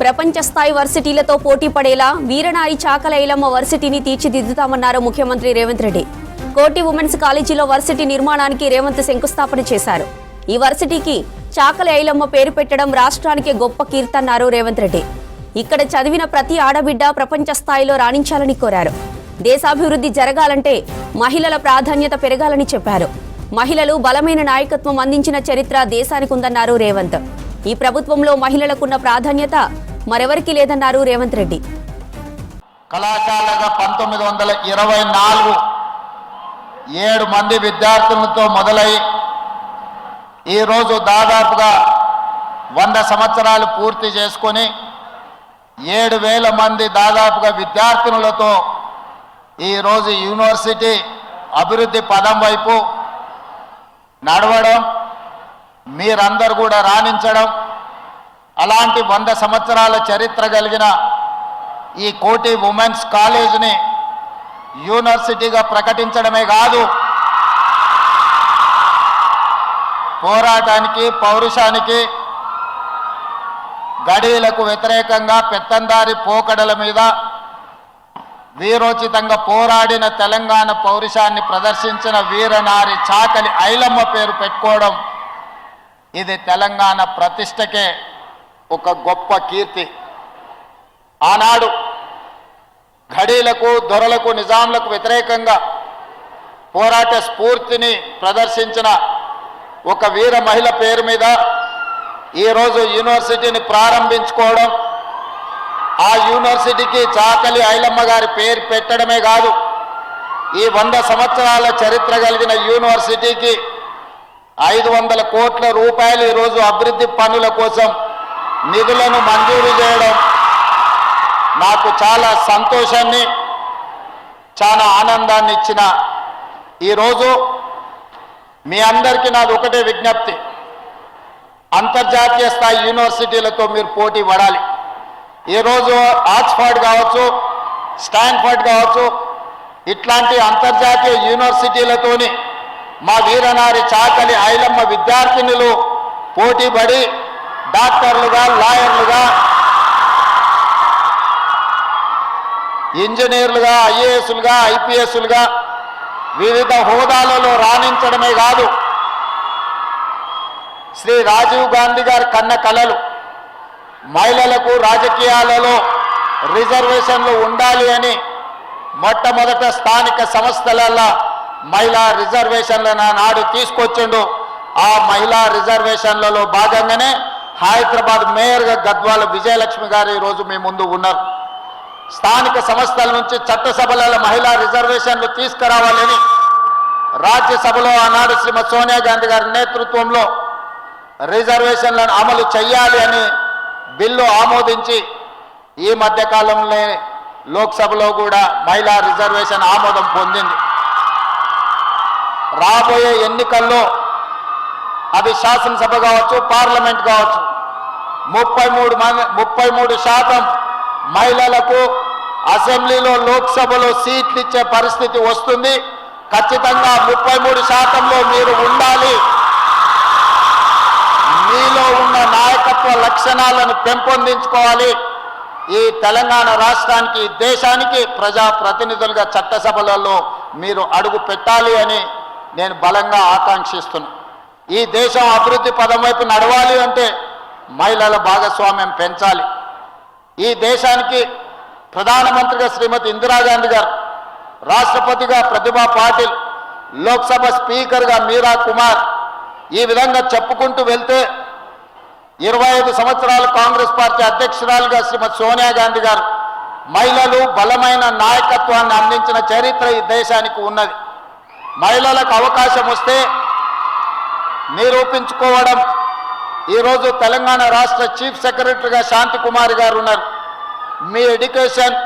ప్రపంచ స్థాయి వర్సిటీలతో పోటీ పడేలా వీరనారి చాకల ఐలమ్మ వర్సిటీని తీర్చిదిద్దుతామన్నారు ముఖ్యమంత్రి రేవంత్ రెడ్డి. కోటి ఉమెన్స్ కాలేజీలో వర్సిటీ నిర్మాణానికి రేవంత్ శంకుస్థాపన చేశారు. ఈ వర్సిటీకి చాకల ఐలమ్మ పేరు పెట్టడం రాష్ట్రానికే గొప్ప కీర్తన్నారు రేవంత్ రెడ్డి. ఇక్కడ చదివిన ప్రతి ఆడబిడ్డ ప్రపంచ స్థాయిలో రాణించాలని కోరారు. దేశాభివృద్ధి జరగాలంటే మహిళల ప్రాధాన్యత పెరగాలని చెప్పారు. మహిళలు బలమైన నాయకత్వం అందించిన చరిత్ర దేశానికి ఉందన్నారు రేవంత్. ఈ ప్రభుత్వంలో మహిళలకున్న ప్రాధాన్యత మరెవరికీ లేదన్నారు రేవంత్ రెడ్డి. కళాశాలగా పంతొమ్మిది వందల ఇరవై నాలుగు ఏడు మంది విద్యార్థులతో మొదలై ఈరోజు దాదాపుగా వంద సంవత్సరాలు పూర్తి చేసుకొని ఏడు వేల మంది దాదాపుగా విద్యార్థినులతో ఈరోజు యూనివర్సిటీ అభివృద్ధి పదం వైపు నడవడం మీరందరూ కూడా రాణించడం అలాంటి వంద సంవత్సరాల చరిత్ర కలిగిన ఈ కోటి ఉమెన్స్ కాలేజీని యూనివర్సిటీగా ప్రకటించడమే కాదు పోరాటానికి పౌరుషానికి గడీలకు వ్యతిరేకంగా పెత్తందారి పోకడల మీద వీరోచితంగా పోరాడిన తెలంగాణ పౌరుషాన్ని ప్రదర్శించిన వీరనారి చాకలి ఐలమ్మ పేరు పెట్టుకోవడం ఇది తెలంగాణ ప్రతిష్టకే ఒక గొప్ప కీర్తి. ఆనాడు ఘడీలకు దొరలకు నిజాంలకు వ్యతిరేకంగా పోరాట స్ఫూర్తిని ప్రదర్శించిన ఒక వీర మహిళ పేరు మీద ఈరోజు యూనివర్సిటీని ప్రారంభించుకోవడం ఆ యూనివర్సిటీకి చాకలి ఐలమ్మ గారి పేరు పెట్టడమే కాదు ఈ వంద సంవత్సరాల చరిత్ర కలిగిన యూనివర్సిటీకి ఐదు వందల కోట్ల రూపాయలు ఈరోజు అభివృద్ధి పనుల కోసం నిధులను మంజూరు చేయడం నాకు చాలా సంతోషాన్ని చాలా ఆనందాన్ని ఇచ్చిన ఈరోజు మీ అందరికీ నాది ఒకటే విజ్ఞప్తి. అంతర్జాతీయ స్థాయి యూనివర్సిటీలతో మీరు పోటీ పడాలి. ఈరోజు ఆక్స్ఫర్డ్ కావచ్చు స్టాన్ఫర్డ్ కావచ్చు ఇట్లాంటి అంతర్జాతీయ యూనివర్సిటీలతోని మా వీరనారి చాకలి ఐలమ్మ విద్యార్థినులు పోటీ పడి డాక్టర్లుగా లాయర్లుగా ఇంజనీర్లుగా ఐఏఎస్లుగా ఐపీఎస్లుగా వివిధ హోదాలలో రాణించడమే కాదు శ్రీ రాజీవ్ గాంధీ గారి కన్న కలలు మహిళలకు రాజకీయాలలో రిజర్వేషన్లు ఉండాలి అని మొట్టమొదట స్థానిక సంస్థలలో మహిళా రిజర్వేషన్లను నాడు తీసుకొచ్చిండు. ఆ మహిళా రిజర్వేషన్లలో భాగంగానే హైదరాబాద్ మేయర్గా గద్వాల విజయలక్ష్మి గారు ఈరోజు మీ ముందు ఉన్నారు. స్థానిక సంస్థల నుంచి చట్టసభలలో మహిళా రిజర్వేషన్లు తీసుకురావాలని రాజ్యసభలో ఆనాడు శ్రీమతి సోనియా గాంధీ గారి నేతృత్వంలో రిజర్వేషన్లను అమలు చేయాలి అని బిల్లు ఆమోదించి ఈ మధ్యకాలంలో లోక్సభలో కూడా మహిళా రిజర్వేషన్ ఆమోదం పొందింది. రాబోయే ఎన్నికల్లో అది శాసనసభ కావచ్చు పార్లమెంట్ కావచ్చు ముప్పై మూడు మంది ముప్పై మూడు శాతం మహిళలకు అసెంబ్లీలో లోక్సభలో సీట్లు ఇచ్చే పరిస్థితి వస్తుంది. ఖచ్చితంగా ముప్పై మూడు శాతంలో మీరు ఉండాలి. మీలో ఉన్న నాయకత్వ లక్షణాలను పెంపొందించుకోవాలి. ఈ తెలంగాణ రాష్ట్రానికి దేశానికి ప్రజా ప్రతినిధులుగా చట్టసభలలో మీరు అడుగు పెట్టాలి అని నేను బలంగా ఆకాంక్షిస్తున్నా. ఈ దేశం అభివృద్ధి పదం వైపు నడవాలి అంటే మహిళల భాగస్వామ్యం పెంచాలి. ఈ దేశానికి ప్రధానమంత్రిగా శ్రీమతి ఇందిరాగాంధీ గారు రాష్ట్రపతిగా ప్రతిభా పాటిల్ లోక్సభ స్పీకర్గా మీరా కుమార్ ఈ విధంగా చెప్పుకుంటూ వెళ్తే ఇరవై ఐదు సంవత్సరాలు కాంగ్రెస్ పార్టీ అధ్యక్షురాలుగా శ్రీమతి సోనియా గాంధీ గారు మహిళలు బలమైన నాయకత్వాన్ని అందించిన చరిత్ర ఈ దేశానికి ఉన్నది. మహిళలకు అవకాశం వస్తే నిరూపించుకోవడం ఈరోజు తెలంగాణ రాష్ట్ర చీఫ్ సెక్రటరీగా శాంతి కుమార్ గారు ఉన్నారు. మీ ఎడ్యుకేషన్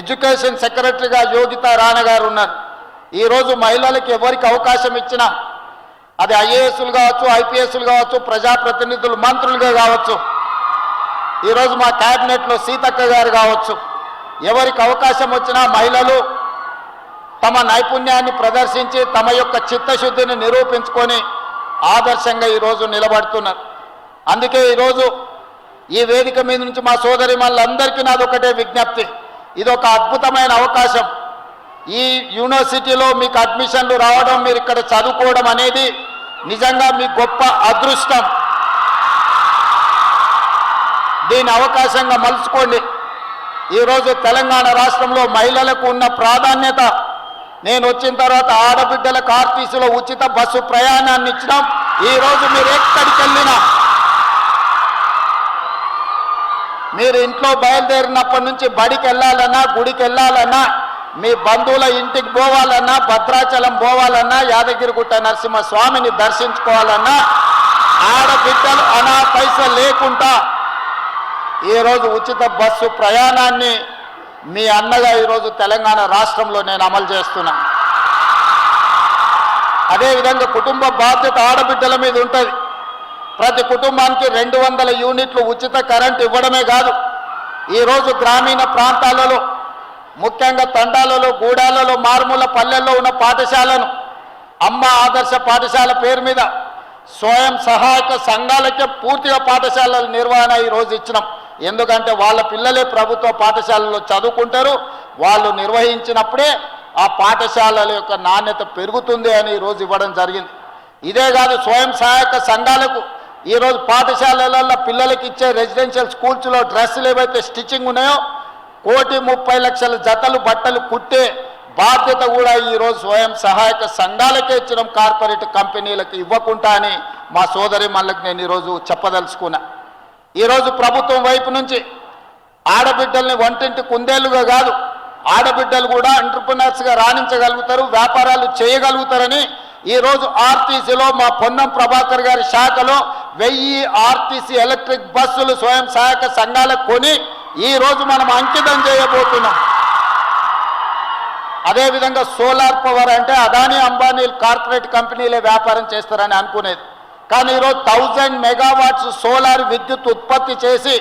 ఎడ్యుకేషన్ సెక్రటరీగా యోగిత రాణ గారు ఉన్నారు. ఈరోజు మహిళలకు ఎవరికి అవకాశం ఇచ్చినా అది ఐఏఎస్లు కావచ్చు ఐపీఎస్లు కావచ్చు ప్రజాప్రతినిధులు మంత్రులుగా కావచ్చు. ఈరోజు మా క్యాబినెట్లో సీతక్క గారు కావచ్చు. ఎవరికి అవకాశం వచ్చినా మహిళలు తమ నైపుణ్యాన్ని ప్రదర్శించి తమ యొక్క చిత్తశుద్ధిని నిరూపించుకొని ఆదర్శంగా ఈరోజు నిలబడుతున్నారు. అందుకే ఈరోజు ఈ వేదిక మీద నుంచి మా సోదరి మళ్ళందరికీ నాదొకటే విజ్ఞప్తి. ఇది ఒక అద్భుతమైన అవకాశం. ఈ యూనివర్సిటీలో మీకు అడ్మిషన్లు రావడం మీరు ఇక్కడ చదువుకోవడం అనేది నిజంగా మీ గొప్ప అదృష్టం. దీని అవకాశంగా మలుచుకోండి. ఈరోజు తెలంగాణ రాష్ట్రంలో మహిళలకు ఉన్న ప్రాధాన్యత నేను వచ్చిన తర్వాత ఆడబిడ్డల ఆర్టీసీలో ఉచిత బస్సు ప్రయాణాన్ని ఇచ్చినాం. ఈరోజు మీరు ఎక్కడికి వెళ్ళినా మీరు ఇంట్లో బయలుదేరినప్పటి నుంచి బడికి వెళ్ళాలన్నా గుడికి వెళ్ళాలన్నా మీ బంధువుల ఇంటికి పోవాలన్నా భద్రాచలం పోవాలన్నా యాదగిరిగుట్ట నరసింహ స్వామిని దర్శించుకోవాలన్నా ఆడబిడ్డలు అనా పైసలు లేకుండా ఈరోజు ఉచిత బస్సు ప్రయాణాన్ని మీ అన్నగా ఈరోజు తెలంగాణ రాష్ట్రంలో నేను అమలు చేస్తున్నా. అదేవిధంగా కుటుంబ బాధ్యత ఆడబిడ్డల మీద ఉంటుంది. ప్రతి కుటుంబానికి రెండు వందల యూనిట్లు ఉచిత కరెంట్ ఇవ్వడమే కాదు. ఈరోజు గ్రామీణ ప్రాంతాలలో ముఖ్యంగా తండాలలో గూడాలలో మారుమూల పల్లెల్లో ఉన్న పాఠశాలను అమ్మ ఆదర్శ పాఠశాల పేరు మీద స్వయం సహాయక సంఘాలకే పూర్తిగా పాఠశాలల నిర్వహణ ఈరోజు ఇచ్చినాం. ఎందుకంటే వాళ్ళ పిల్లలే ప్రభుత్వ పాఠశాలలో చదువుకుంటారు వాళ్ళు నిర్వహించినప్పుడే ఆ పాఠశాలల యొక్క నాణ్యత పెరుగుతుంది అని ఈరోజు ఇవ్వడం జరిగింది. ఇదే కాదు స్వయం సహాయక సంఘాలకు ఈరోజు పాఠశాలలలో పిల్లలకి ఇచ్చే రెసిడెన్షియల్ స్కూల్స్లో డ్రెస్సులు ఏవైతే స్టిచ్చింగ్ ఉన్నాయో కోటి ముప్పై లక్షల జతలు బట్టలు కుట్టే బాధ్యత కూడా ఈరోజు స్వయం సహాయక సంఘాలకే ఇచ్చడం కార్పొరేట్ కంపెనీలకు ఇవ్వకుండా అని మా సోదరి మళ్ళకి నేను ఈరోజు చెప్పదలుచుకున్నా. ఈరోజు ప్రభుత్వం వైపు నుంచి ఆడబిడ్డల్ని వంటింటి కుందేళ్ళుగా కాదు ఆడబిడ్డలు కూడా ఎంటర్ప్రినర్స్గా రాణించగలుగుతారు వ్యాపారాలు చేయగలుగుతారని ఈరోజు ఆర్టీసీలో మా పొన్నం ప్రభాకర్ గారి శాఖలో వెయ్యి ఆర్టీసీ ఎలక్ట్రిక్ బస్సులు స్వయం సహాయక సంఘాలకు కొని ఈరోజు మనం అంకితం చేయబోతున్నాం. అదేవిధంగా సోలార్ పవర్ అంటే అదానీ అంబానీ కార్పొరేట్ కంపెనీలే వ్యాపారం చేస్తారని అనుకునేది. కానీ ఈరోజు థౌజండ్ మెగావాట్స్ సోలార్ విద్యుత్ ఉత్పత్తి చేసి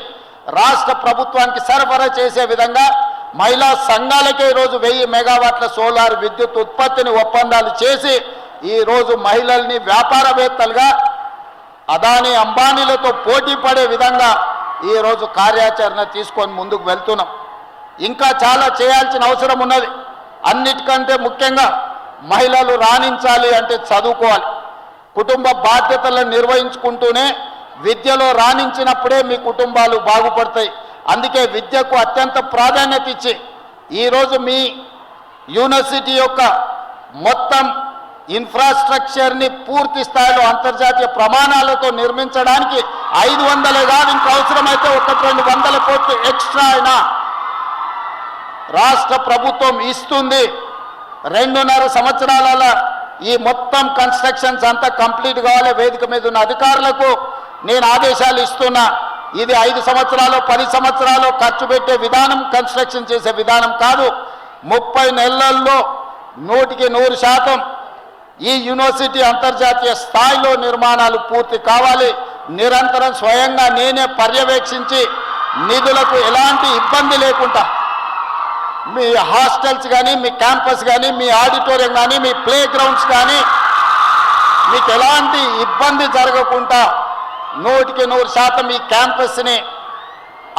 రాష్ట్ర ప్రభుత్వానికి సరఫరా చేసే విధంగా మహిళా సంఘాలకే ఈరోజు వెయ్యి మెగావాట్ల సోలార్ విద్యుత్ ఉత్పత్తిని ఒప్పందాలు చేసి ఈరోజు మహిళల్ని వ్యాపారవేత్తలుగా అదాని అంబానీలతో పోటీ పడే విధంగా ఈరోజు కార్యాచరణ తీసుకొని ముందుకు వెళ్తున్నాం. ఇంకా చాలా చేయాల్సిన అవసరం ఉన్నది. అన్నిటికంటే ముఖ్యంగా మహిళలు రాణించాలి అంటే చదువుకోవాలి. కుటుంబ బాధ్యతలను నిర్వహించుకుంటూనే విద్యలో రాణించినప్పుడే మీ కుటుంబాలు బాగుపడతాయి. అందుకే విద్యకు అత్యంత ప్రాధాన్యత ఇచ్చి ఈరోజు మీ యూనివర్సిటీ యొక్క మొత్తం ఇన్ఫ్రాస్ట్రక్చర్ని పూర్తి స్థాయిలో అంతర్జాతీయ ప్రమాణాలతో నిర్మించడానికి ఐదు వందలే కాదు ఇంకా అవసరమైతే ఒకటి రెండు వందల కోట్లు ఎక్స్ట్రా అయినా రాష్ట్ర ప్రభుత్వం ఇస్తుంది. రెండున్నర సంవత్సరాల ఈ మొత్తం కన్స్ట్రక్షన్స్ అంతా కంప్లీట్ కావాలి. వేదిక మీద ఉన్న అధికారులకు నేను ఆదేశాలు ఇస్తున్నా. ఇది ఐదు సంవత్సరాలు పది సంవత్సరాలు ఖర్చు పెట్టే విధానం కన్స్ట్రక్షన్ చేసే విధానం కాదు. ముప్పై నెలల్లో నూటికి నూరు శాతం ఈ యూనివర్సిటీ అంతర్జాతీయ స్థాయిలో నిర్మాణాలు పూర్తి కావాలి. నిరంతరం స్వయంగా నేనే పర్యవేక్షించి నిధులకు ఎలాంటి ఇబ్బంది లేకుండా మీ హాస్టల్స్ కానీ మీ క్యాంపస్ కానీ మీ ఆడిటోరియం కానీ మీ ప్లే గ్రౌండ్స్ కానీ మీకు ఎలాంటి ఇబ్బంది జరగకుండా నూటికి నూరు శాతం ఈ క్యాంపస్ని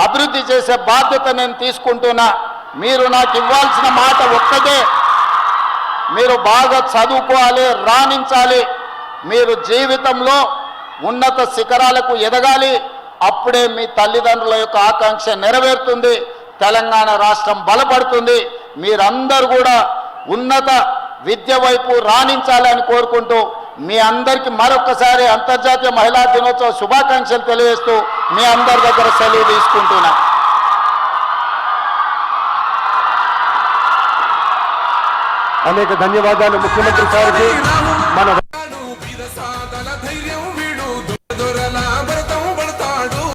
అభివృద్ధి చేసే బాధ్యత నేను తీసుకుంటున్నా. మీరు నాకు ఇవ్వాల్సిన మాట ఒక్కటే. మీరు బాగా చదువుకోవాలి రాణించాలి. మీరు జీవితంలో ఉన్నత శిఖరాలకు ఎదగాలి. అప్పుడే మీ తల్లిదండ్రుల యొక్క ఆకాంక్ష నెరవేరుతుంది. తెలంగాణ రాష్ట్రం బలపడుతుంది. మీరందరూ కూడా ఉన్నత విద్య వైపు రాణించాలని కోరుకుంటూ మీ అందరికీ మరొకసారి అంతర్జాతీయ మహిళా దినోత్సవ శుభాకాంక్షలు తెలియజేస్తూ మీ అందరి దగ్గర సెలవు తీసుకుంటున్నా. అనేక ధన్యవాదాలు ముఖ్యమంత్రి గారికి మన